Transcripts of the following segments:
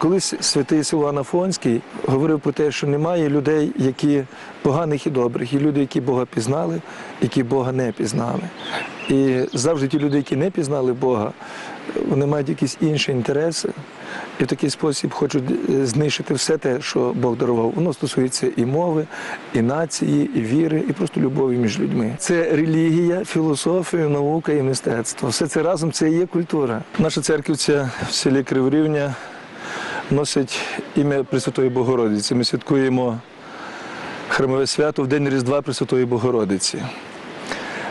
Колись святий Силуан Афонський говорив про те, що немає людей, які поганих і добрих, є люди, які Бога пізнали, які Бога не пізнали. І завжди ті люди, які не пізнали Бога, вони мають якісь інші інтереси, і в такий спосіб хочуть е, знищити все те, що Бог дарував. Воно стосується і мови, і нації, і віри, і просто любові між людьми. Це релігія, філософія, наука і мистецтво. Все це разом це і є культура. Наша церквиця в селі Криворівня носить ім'я Пресвятої Богородиці. Ми святкуємо храмове свято в День Різдва Пресвятої Богородиці.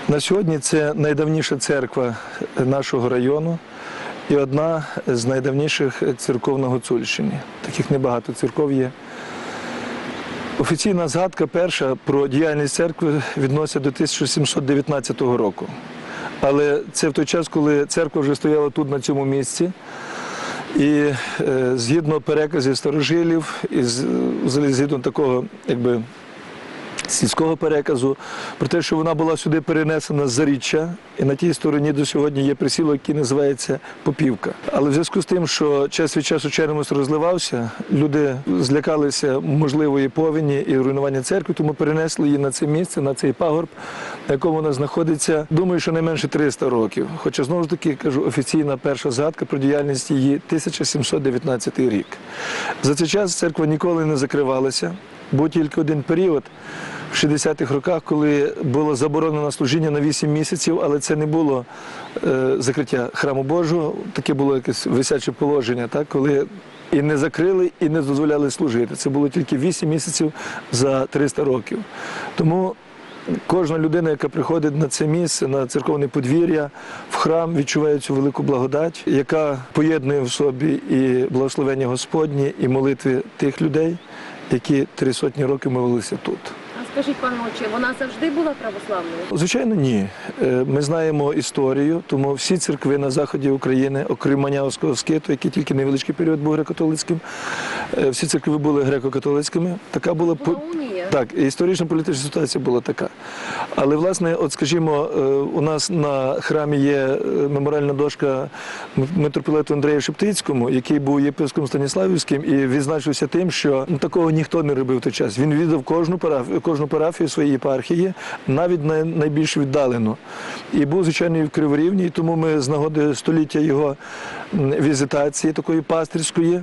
На сьогодні це найдавніша церква нашого району і одна з найдавніших церков на Гуцульщині. Таких небагато церков є. Офіційна згадка перша про діяльність церкви відноситься до 1719 року. Але це в той час, коли церква вже стояла тут, на цьому місці. І е, згідно переказів старожилів, і згідно такого, якби сільського переказу, про те, що вона була сюди перенесена з заріччя, і на тій стороні до сьогодні є присілок, який називається Попівка. Але в зв'язку з тим, що час від часу Черемос розливався, люди злякалися можливої повені і руйнування церкви, тому перенесли її на це місце, на цей пагорб, на якому вона знаходиться. Думаю, що не менше 300 років. Хоча знову ж таки кажу, офіційна перша згадка про діяльність її 1719 рік. За цей час церква ніколи не закривалася. Був тільки один період в 60-х роках, коли було заборонено служіння на 8 місяців, але це не було е, закриття храму Божого, таке було якесь висяче положення, так, коли і не закрили, і не дозволяли служити. Це було тільки 8 місяців за 300 років. Тому Кожна людина, яка приходить на це місце, на церковне подвір'я, в храм, відчуває цю велику благодать, яка поєднує в собі і благословення Господні, і молитви тих людей, які три сотні років молилися тут. А скажіть, пане отче, вона завжди була православною? Звичайно, ні. Е, Ми знаємо історію, тому всі церкви на заході України, окрім Манявського скиту, який тільки невеличкий період був греко-католицьким, всі церкви були греко-католицькими. Така була. Так, і історична політична ситуація була така. Але, власне, от скажімо, е, у нас на храмі є е, меморіальна дошка митрополиту Андрею Шептицькому, який був єпископом Станіславівським і відзначився тим, що ну, такого ніхто не робив в той час. Він віддав кожну парафію, кожну парафію своєї єпархії, навіть най- найбільш віддалено. І був, звичайно, і в Криворівні, і тому ми з нагоди століття його візитації такої пастирської,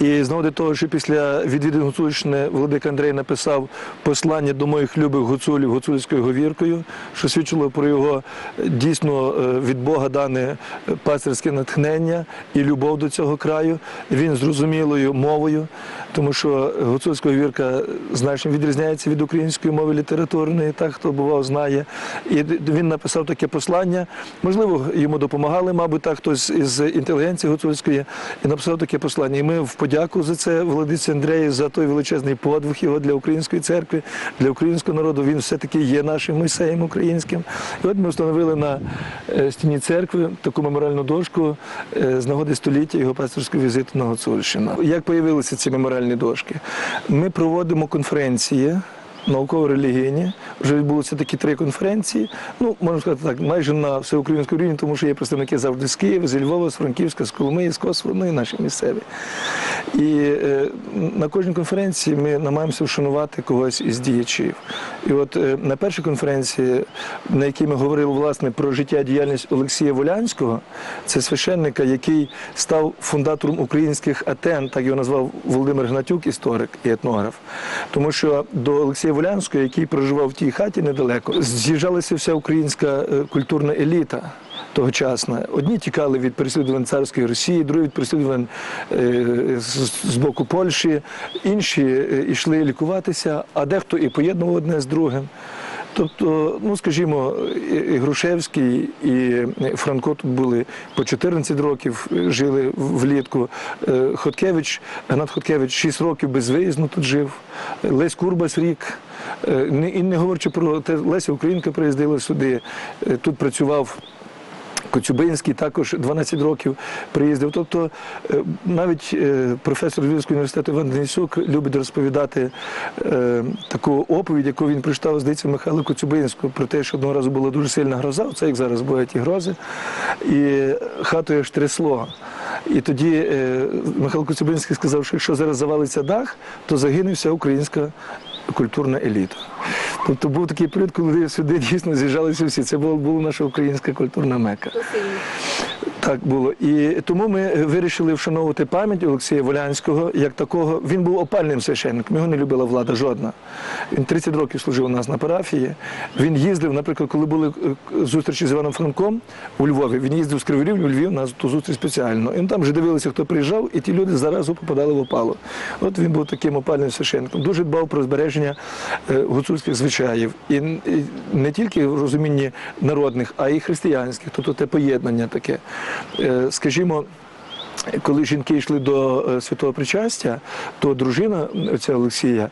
і з нагоди того, що після відвідин Гуцульщини Владика Андрей написав послання до моїх любих гуцулів гуцульською говіркою, що свідчило про його е, дійсно е, від Бога дане е, пастирське натхнення і любов до цього краю. Він зрозумілою мовою, тому що гуцульська говірка значно відрізняється від української мови літературної, так хто бував, знає. І він написав таке послання. Можливо, йому допомагали, мабуть, так хтось із інтелігенції гуцульської, і написав таке послання. І ми в подяку за це владиці Андрею за той величезний подвиг його для української церкви, для українського народу. Він все-таки є нашим Мойсеєм українським. І от ми встановили на е, стіні церкви таку меморіальну дошку е, з нагоди століття його пасторського візиту на Гуцульщину. Як появилися ці меморіальні дошки? Ми проводимо конференції науково-релігійні. Вже відбулися такі три конференції. Ну, можна сказати так, майже на всеукраїнському рівні, тому що є представники завжди з Києва, з Львова, з Франківська, з Коломиї, з Косово, ну і наші місцеві. І е, на кожній конференції ми намагаємося вшанувати когось із діячів. І от е, на першій конференції, на якій ми говорили власне про життя і діяльність Олексія Волянського, це священника, який став фундатором українських атен, так його назвав Володимир Гнатюк, історик і етнограф. Тому що до Олексія Волянського, який проживав в тій хаті недалеко, з'їжджалася вся українська е, культурна еліта. Тогочасна. Одні тікали від переслідувань царської Росії, другі від переслідувань е, з, боку Польщі, інші е, йшли лікуватися, а дехто і поєднував одне з другим. Тобто, ну скажімо, і Грушевський і Франко тут були по 14 років, е, жили влітку. Хоткевич, Гнат Хоткевич 6 років безвиїзно тут жив. Лесь Курбас рік. І не говорячи про те, Леся Українка приїздила сюди, тут працював Коцюбинський також 12 років приїздив. Тобто е, навіть е, професор Львівського університету Іван Денисюк любить розповідати е, таку оповідь, яку він прочитав, здається, Михайло Коцюбинського, про те, що одного разу була дуже сильна гроза, це як зараз бувають ті грози, і хатою аж трясло. І тоді Михайло Коцюбинський сказав, що якщо зараз завалиться дах, то загине вся українська культурна еліта. Тобто був такий період, коли сюди дійсно з'їжджалися всі. Це була, була наша українська культурна мека. Так було. І тому ми вирішили вшановувати пам'ять Олексія Волянського як такого. Він був опальним священником, його не любила влада жодна. Він 30 років служив у нас на парафії. Він їздив, наприклад, коли були е, зустрічі з Іваном Франком у Львові, він їздив з Криворівні у Львів на ту зустріч спеціально. І там вже дивилися, хто приїжджав, і ті люди заразу попадали в опалу. От він був таким опальним священником. Дуже дбав про збереження е, гуцульських звичаїв. І не тільки в розумінні народних, а й християнських, тобто те поєднання таке. Е, Скажімо, коли жінки йшли до е, святого причастя, то дружина ця Олексія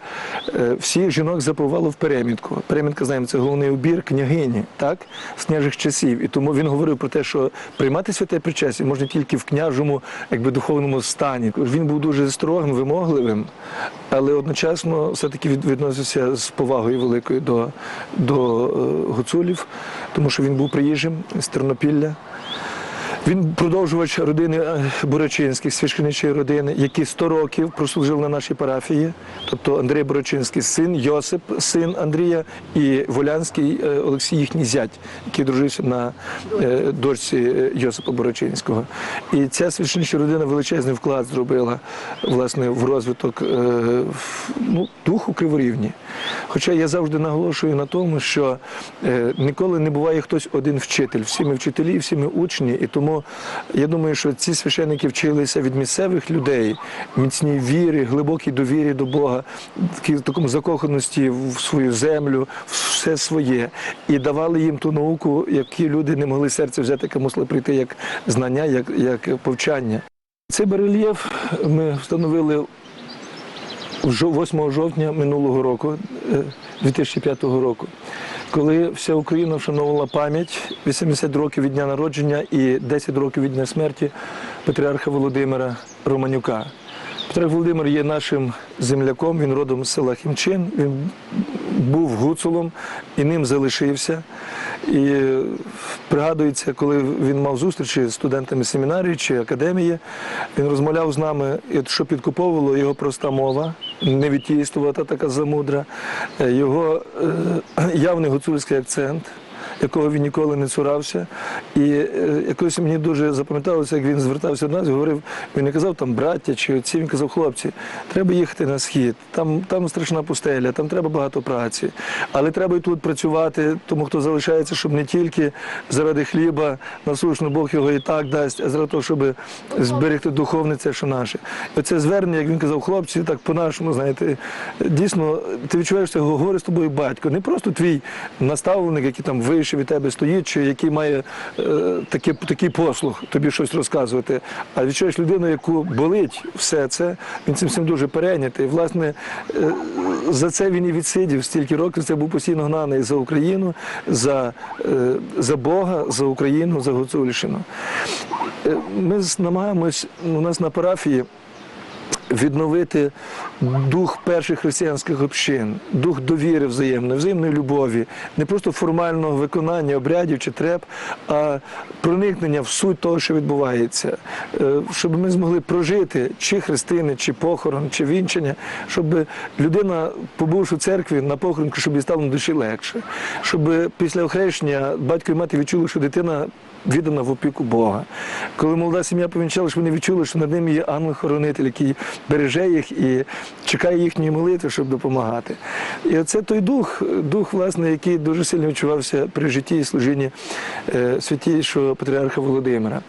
е, всіх жінок запивала в перемітку. Перемітка, знаємо, це головний убір княгині, так, з княжих часів. І тому він говорив про те, що приймати святе причастя можна тільки в княжому, якби духовному стані. Він був дуже строгим, вимогливим, але одночасно все-таки відносився з повагою великою до, до гуцулів, тому що він був приїжджим з Тернопілля. Він продовжувач родини е, Борочинських, священичої родини, які 100 років прослужив на нашій парафії. Тобто Андрій Борочинський син, Йосип, син Андрія, і Волянський е, Олексій, їхній зять, який дружився на е, дочці Йосипа Борочинського. І ця священича родина величезний вклад зробила власне в розвиток ну, духу Криворівні. Хоча я завжди наголошую на тому, що ніколи не буває хтось один вчитель. Всі ми вчителі, всі ми учні. І тому я думаю, що ці священники вчилися від місцевих людей, міцній вірі, глибокій довірі до Бога, такій- такому закоханості в свою землю, в все своє. І давали їм ту науку, які люди не могли серце взяти, яка мусила прийти як знання, як, як повчання. Цей барельєф ми встановили 8 жовтня минулого року, е, 2005 року, коли вся Україна вшановувала пам'ять 80 років від дня народження і 10 років від дня смерті патріарха Володимира Романюка. Патріарх Володимир є нашим земляком, він родом з села Хімчин, він був гуцулом і ним залишився. І пригадується, коли він мав зустрічі з студентами семінарії чи академії, він розмовляв з нами, що підкуповувало його проста мова, невітійствувата така замудра, е, його е, явний гуцульський акцент якого він ніколи не цурався. І е, якось мені дуже запам'яталося, як він звертався до нас і говорив, він не казав там браття чи отці, він казав, хлопці, треба їхати на схід, там, там страшна пустеля, там треба багато праці. Але треба і тут працювати, тому хто залишається, щоб не тільки заради хліба насущно Бог його і так дасть, а заради того, щоб зберегти духовне це, що наше. І Оце звернення, як він казав, хлопці, так по-нашому, знаєте, дійсно, ти відчуваєш, що говорить з тобою батько, не просто твій наставник, який там вище від тебе стоїть, чи який має е, такий, послуг тобі щось розказувати, а відчуваєш людину, яку болить все це, він цим всім дуже перейнятий. Власне, е, за це він і відсидів стільки років, це був постійно гнаний за Україну, за, е, за Бога, за Україну, за Гуцульщину. Е, Ми намагаємось у нас на парафії відновити дух перших християнських общин, дух довіри взаємної, взаємної любові, не просто формального виконання обрядів чи треб, а проникнення в суть того, що відбувається, Е, щоб ми змогли прожити чи хрестини, чи похорон, чи вінчання, щоб людина, побувши в церкві на похоронку, щоб їй стало на душі легше, щоб після охрещення батько і мати відчули, що дитина віддана в опіку Бога. Коли молода сім'я повінчала, щоб вони відчули, що над ними є ангел-хоронитель, який береже їх і чекає їхньої молитви, щоб допомагати. І оце той дух, дух, власне, який дуже сильно відчувався при житті і служінні е, святійшого патріарха Володимира.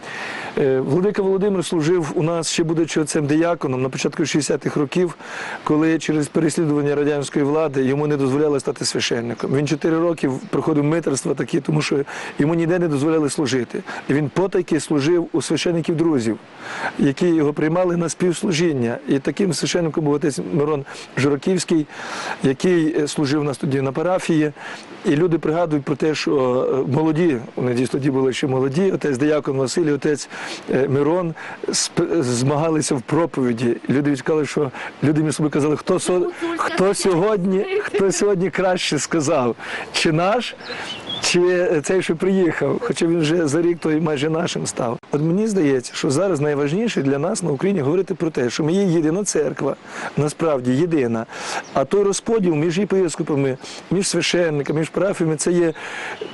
Е, Владика Володимир служив у нас ще будучи цим дияконом на початку 60-х років, коли через переслідування радянської влади йому не дозволяли стати священником. Він 4 роки проходив митерства такі, тому що йому ніде не дозволяли служити. І він потайки служив у священників друзів, які його приймали на співслужіння. І таким священником був отець Мирон Жураківський, який е, служив у нас тоді на парафії. І люди пригадують про те, що е, молоді, вони дійсно тоді були ще молоді, отець Деякон Василій, отець е, Мирон змагалися в проповіді. Люди відчували, що люди між собою казали, хто, хто, сьогодні, хто сьогодні краще сказав, чи наш, чи цей, що приїхав, хоча він вже за рік той майже нашим став. От мені здається, що зараз найважніше для нас на Україні говорити про те, що ми є єдина церква, насправді єдина. А той розподіл між єпископами, між священниками, між парафіями це є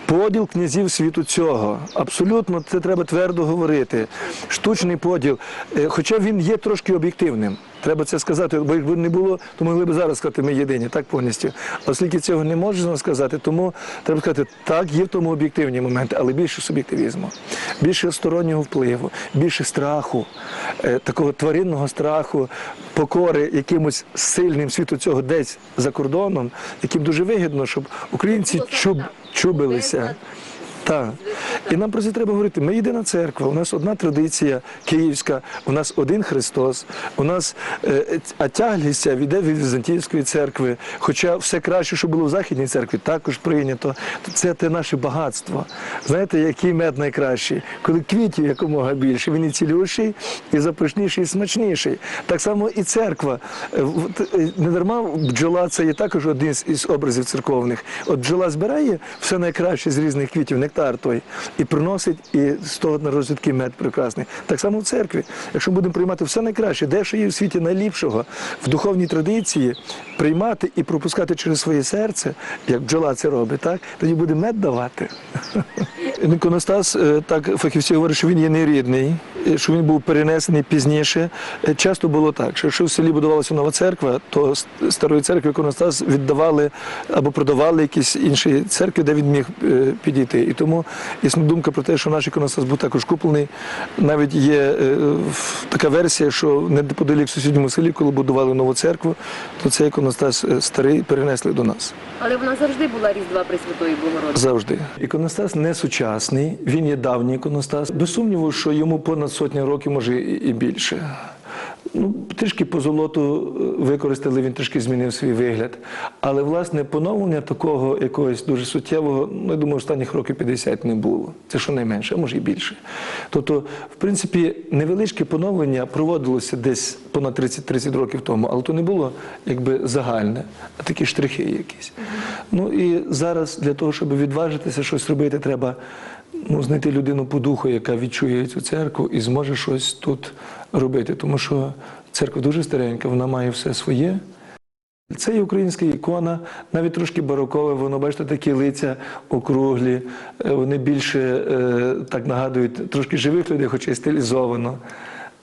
поділ князів світу цього. Абсолютно це треба твердо говорити. Штучний поділ, Е, хоча він є трошки об'єктивним. Треба це сказати, бо якби не було, то могли б зараз сказати, ми єдині, так повністю. Оскільки цього не можна сказати, тому треба сказати, так, є в тому об'єктивні моменти, але більше суб'єктивізму, більше стороннього впливу, більше страху, е, такого тваринного страху, покори якимось сильним світу цього десь за кордоном, яким дуже вигідно, щоб українці чуб, чубилися. Так. І нам про це треба говорити. Ми єдина церква, у нас одна традиція київська, у нас один Христос, у нас е, а тяглість ця від Візантійської церкви. Хоча все краще, що було в Західній церкві, також прийнято. Це те наше багатство. Знаєте, який мед найкращий? Коли квітів якомога більше, він і цілющий, і запашніший, і смачніший. Так само і церква. Е, е, Не дарма бджола це є також один із образів церковних. От бджола збирає все найкраще з різних квітів, нектар той, і приносить, і з того народжується такий мед прекрасний. Так само в церкві. Якщо будемо приймати все найкраще, де що є в світі найліпшого, в духовній традиції приймати і пропускати через своє серце, як бджола це робить, так тоді буде мед давати. Іконостас, е, так фахівці говорять, що він є нерідний, е, що він був перенесений пізніше. Е, Часто було так, що якщо в селі будувалася нова церква, то старої церкви іконостас віддавали або продавали якісь інші церкви, де він міг підійти. І тому існує думка про те, що наш іконостас був також куплений. Навіть є е, така версія, що неподалік в сусідньому селі, коли будували нову церкву, то цей іконостас е, старий перенесли до нас. Але вона завжди була Різдва Пресвятої Богородиці. Завжди. Іконостас не сучасний, він є давній іконостас. Без сумніву, що йому понад сотня років, може і і більше. Ну, трішки по золоту е, використали, він трішки змінив свій вигляд. Але, власне, поновлення такого якогось дуже суттєвого, ну, я думаю, останніх років 50 не було. Це щонайменше, а може і більше. Тобто, в принципі, невеличке поновлення проводилося десь понад 30-30 років тому, але то не було якби загальне, а такі штрихи якісь. Ну і зараз для того, щоб відважитися щось робити, треба ну, знайти людину по духу, яка відчує цю церкву і зможе щось тут робити. Тому що церква дуже старенька, вона має все своє. Це є українська ікона, навіть трошки барокове, воно, бачите, такі лиця округлі, е, вони більше е, так нагадують трошки живих людей, хоча й стилізовано.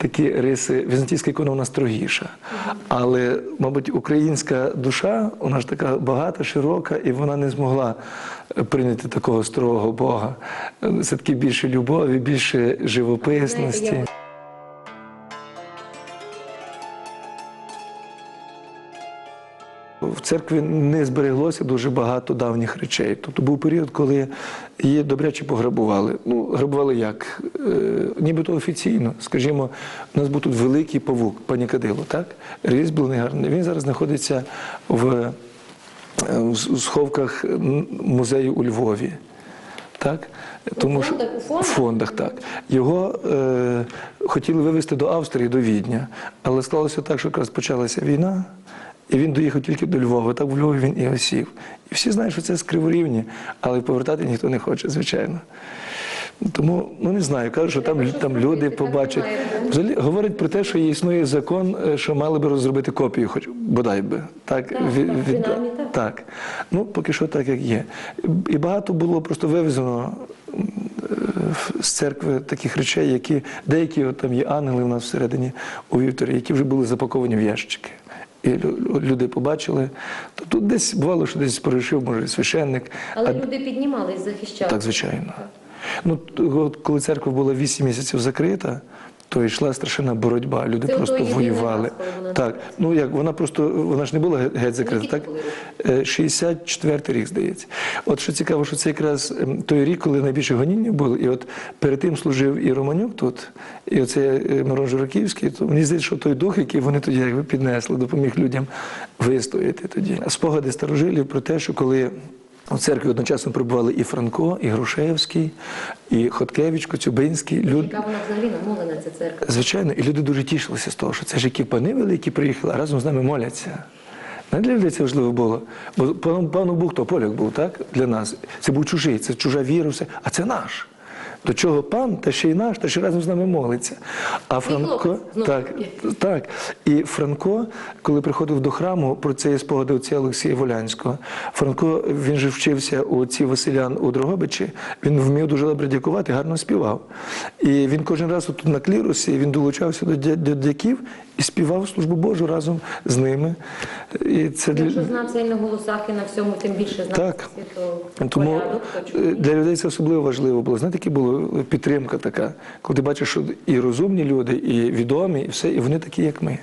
Такі риси. Візантійська ікона у нас строгіша. Але, мабуть, українська душа, вона ж така багата, широка, і вона не змогла е, прийняти такого строгого Бога. Е, Все-таки більше любові, більше живописності. В церкві не збереглося дуже багато давніх речей. Тобто був період, коли її добряче пограбували. Ну, грабували як? Е, нібито офіційно. Скажімо, у нас був тут великий павук, панікадило, так? Різьблений гарний. Він зараз знаходиться в, е, в сховках музею у Львові. Так? Тому що фондах? У фондах, так. Його е, хотіли вивезти до Австрії, до Відня, але склалося так, що якраз почалася війна, і він доїхав тільки до Львова. Так в Львові він і осів. І всі знають, що це з Криворівні, але повертати ніхто не хоче, звичайно. Тому ну не знаю, кажуть, що там, там люди побачать. Взагалі говорять про те, що існує закон, е, що мали би розробити копію, хоч бодай би. Так, Так, від- так, від- принаймні так. так. Ну, поки що так, як є. І багато було просто вивезено е, з церкви таких речей, які деякі от там є ангели у нас всередині у вівторі, які вже були запаковані в ящики. І лю- люди побачили. То тут десь бувало, що десь порішив, може, священник. Але а- люди піднімались, захищали. так, звичайно. Ну, коли церква була 8 місяців закрита, то йшла страшенна боротьба. Люди Це просто воювали. вона Так, ну як вона просто вона ж не була ге- геть закрита. Так це були Е, 64 рік, здається. От що цікаво, що це якраз ем, той рік, коли найбільше гоніння було, і от перед тим служив і Романюк тут, і оце е, Мирон Жураківський. То мені здається, що той дух, який вони тоді якби піднесли, допоміг людям вистояти тоді. Спогади старожилів про те, що коли у церкві одночасно прибували і Франко, і Грушевський, і Хоткевич, Коцюбинський. Люд... Яка вона взагалі намолена, ця церква? Звичайно, і люди дуже тішилися з того, що це ж які пани великі приїхали, а разом з нами моляться. Не для людей це важливо було. Бо пану, був хто поляк був, так? Для нас. Це був чужий, це чужа віра, все. а це наш. До чого пан, та ще й наш, та ще разом з нами молиться. А Франко, так, так. І Франко, коли приходив до храму, про це є спогади отця Олексія Волянського. Франко, він же вчився у отці Василян у Дрогобичі, він вмів дуже добре дякувати, гарно співав. І він кожен раз тут на клірусі він долучався до дяків і співав службу Божу разом з ними. І це для- Якщо знався і на голосах, і на всьому, тим більше знався Так. Тому е, для людей це особливо важливо було. Знаєте, яка була підтримка така, коли ти бачиш, що і розумні люди, і відомі, і все, і вони такі, як ми.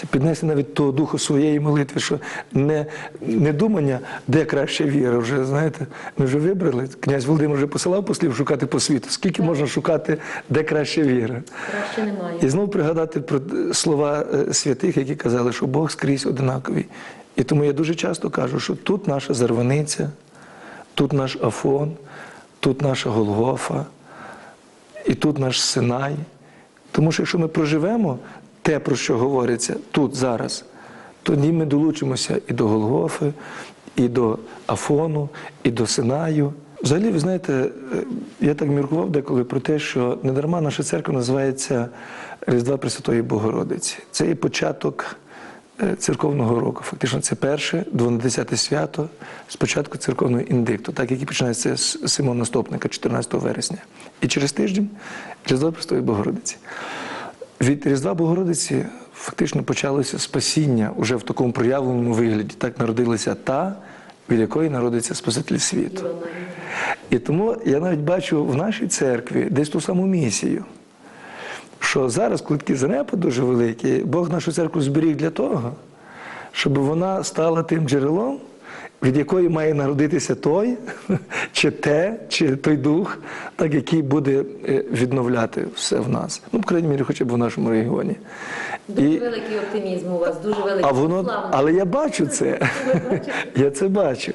Це піднести навіть того духу своєї молитви, що не, не думання, де краща віра. Вже знаєте, ми вже вибрали. Князь Володимир вже посилав послів шукати по світу. Скільки можна шукати, де краща віра? Краще немає. І знову пригадати про слова е, святих, які казали, що Бог скрізь одинаковий. І тому я дуже часто кажу, що тут наша зарваниця, тут наш Афон, тут наша Голгофа, і тут наш Синай. Тому що якщо ми проживемо те, про що говориться тут зараз, тоді ми долучимося і до Голгофи, і до Афону, і до Синаю. Взагалі, ви знаєте, е, я так міркував деколи про те, що недарма наша церква називається Різдва Пресвятої Богородиці. Це є початок е, церковного року. Фактично, це перше, 12 свято з початку церковного індикту, так який починається з Симона Стопника, 14 вересня. І через тиждень Різдва Пресвятої Богородиці. Від Різдва Богородиці фактично почалося спасіння уже в такому проявленому вигляді. Так народилася та, від якої народиться Спаситель світу. І тому я навіть бачу в нашій церкві десь ту саму місію. Що зараз, коли такі занепад дуже великі, Бог нашу церкву зберіг для того, щоб вона стала тим джерелом, від якої має народитися той, чи те, чи той дух, так, який буде е, відновляти все в нас. Ну, в крайній мірі, хоча б в нашому регіоні. Дуже І- великий оптимізм у вас, дуже великий. а воно, Славно. але я бачу це. Я це бачу.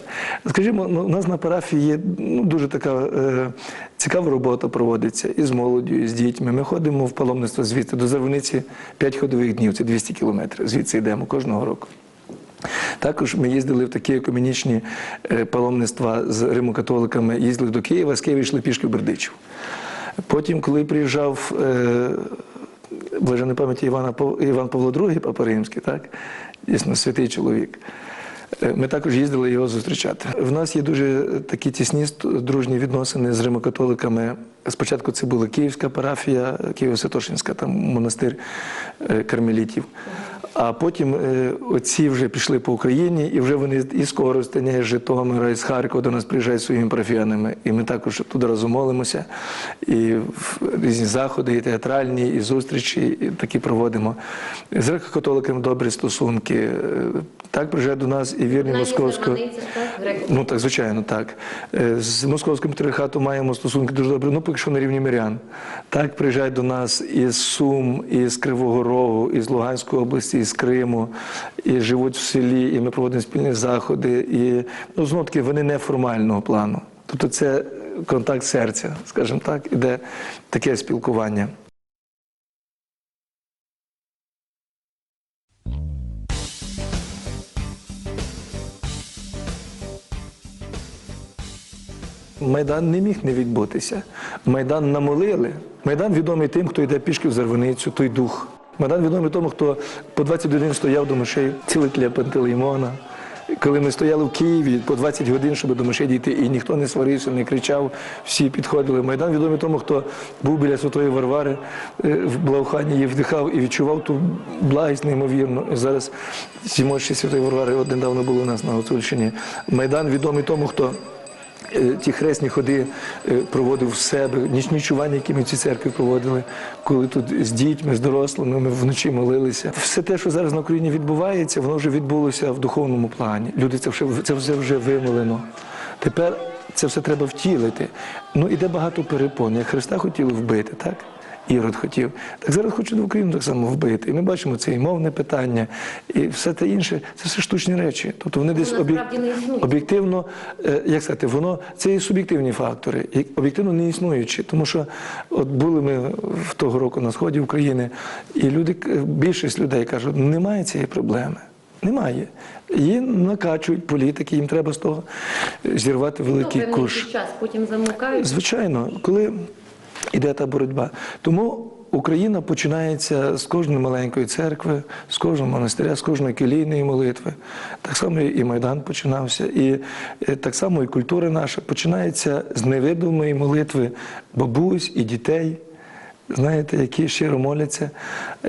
Скажімо, ну, у нас на парафії є ну, дуже така е, цікава робота проводиться і з молоддю, і з дітьми. Ми ходимо в паломництво звідти до Зарваниці 5 ходових днів, це 200 кілометрів. Звідси йдемо кожного року. Також ми їздили в такі екуменічні е, паломництва з римокатоликами, їздили до Києва, з Києва йшли пішки в Бердичів. Потім, коли приїжджав е, пам'яті Іван Павло II, Папа Римський, так? дійсно святий чоловік. Е, Ми також їздили його зустрічати. В нас є дуже такі тісні дружні відносини з римокатоликами. Спочатку це була Київська парафія, Києво-Святошинська, там монастир е, кармелітів. А потім е, отці вже пішли по Україні, і вже вони із Коростеня, із Житомира, із Харкова до нас приїжджають своїми парафіянами. І ми також туди разом молимося. І різні заходи, і театральні, і зустрічі і такі проводимо. З греко-католиками добрі стосунки. Е, Так приїжджають до нас і вірні московського. Ну так, звичайно, так. Е, З московським патріархатом маємо стосунки дуже добрі, ну поки що на рівні мирян. Так, приїжджають до нас із Сум, із Кривого Рогу, із Луганської області, із Криму, і живуть в селі, і ми проводимо спільні заходи. І ну, знову таки вони неформального плану. Тобто це контакт серця, скажімо так, іде таке спілкування. Майдан не міг не відбутися. Майдан намолили. Майдан відомий тим, хто йде пішки в Зарваницю, той дух. Майдан відомий тому, хто по 20 годин стояв до мишей цілителя Пантелеймона. Коли ми стояли в Києві по 20 годин, щоб до мишей дійти, і ніхто не сварився, не кричав, всі підходили. Майдан відомий тому, хто був біля Святої Варвари е, в Блаухані, і вдихав і відчував ту благість неймовірну. Зараз ці Святої Варвари от недавно були у нас на Гуцульщині. Майдан відомий тому, хто ті хресні ходи е, проводив в себе, нічні чування, які ми в цій церкві проводили, коли тут з дітьми, з дорослими ми вночі молилися. Все те, що зараз на Україні відбувається, воно вже відбулося в духовному плані. Люди це вже це все вже вимолено. Тепер це все треба втілити. Ну іде багато перепон. Як Христа хотіли вбити, так? Ірод хотів. Так зараз хочуть в Україну так само вбити. І ми бачимо це і мовне питання, і все те інше. Це все штучні речі. Тобто вони десь об'єк- об'єктивно, е, як сказати, воно це і суб'єктивні фактори, і об'єктивно не існуючі. Тому що от були ми в того року на сході України, і люди, більшість людей кажуть, немає цієї проблеми. Немає. Її накачують політики, їм треба з того е, зірвати великий Ну, куш. час, потім замовкають. Звичайно, коли йде та боротьба. Тому Україна починається з кожної маленької церкви, з кожного монастиря, з кожної келійної молитви. Так само і Майдан починався, і е, так само і культура наша починається з невидимої молитви бабусь і дітей. Знаєте, які щиро моляться.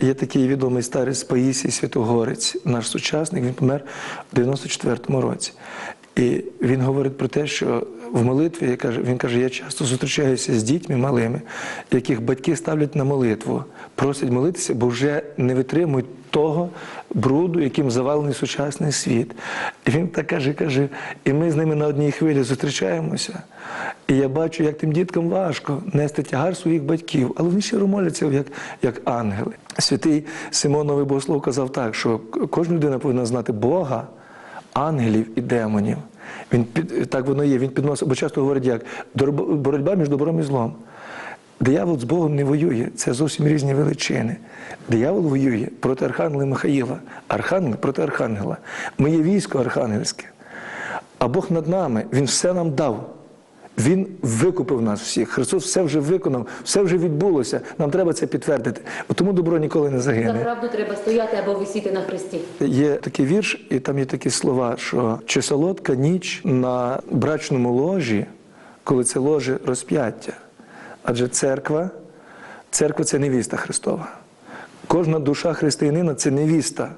Є такий відомий старець Паїсій Святогорець, наш сучасник, він помер у 94-му році. І він говорить про те, що в молитві він каже, я часто зустрічаюся з дітьми малими, яких батьки ставлять на молитву, просять молитися, бо вже не витримують того бруду, яким завалений сучасний світ. І він так каже, каже, і ми з ними на одній хвилі зустрічаємося. І я бачу, як тим діткам важко нести тягар своїх батьків, але вони щиро моляться, як, як ангели. Святий Симоновий Богослов казав так, що кожна людина повинна знати Бога, ангелів і демонів. Він під, так воно є. Він підносить, бо часто говорять, як боротьба між добром і злом. Диявол з Богом не воює, це зовсім різні величини. Диявол воює проти архангела Михаїла, архангел проти архангела. Ми є військо архангельське. А Бог над нами, Він все нам дав. Він викупив нас всіх. Христос все вже виконав, все вже відбулося. Нам треба це підтвердити. Тому добро ніколи не За загине. правду треба стояти або висіти на хресті. Є такий вірш, і там є такі слова, що чи солодка ніч на брачному ложі, коли це ложе розп'яття. Адже церква, церква це невіста Христова. Кожна душа християнина це невіста,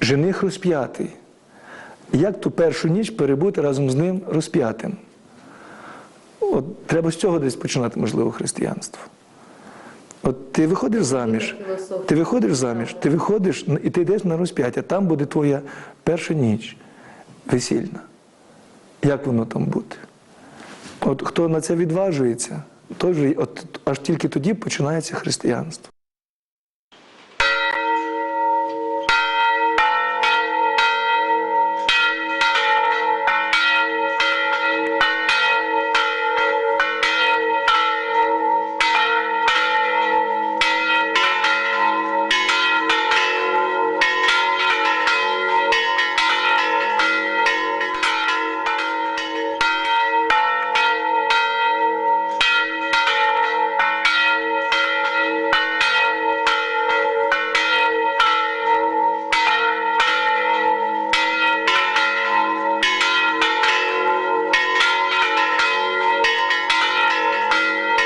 жених розп'ятий. Як ту першу ніч перебути разом з ним розп'ятим? От треба з цього десь починати, можливо, християнство. От ти виходиш заміж, ти виходиш заміж, ти виходиш і ти йдеш на розп'яття, там буде твоя перша ніч весільна. Як воно там буде? От хто на це відважується, той же, от аж тільки тоді починається християнство.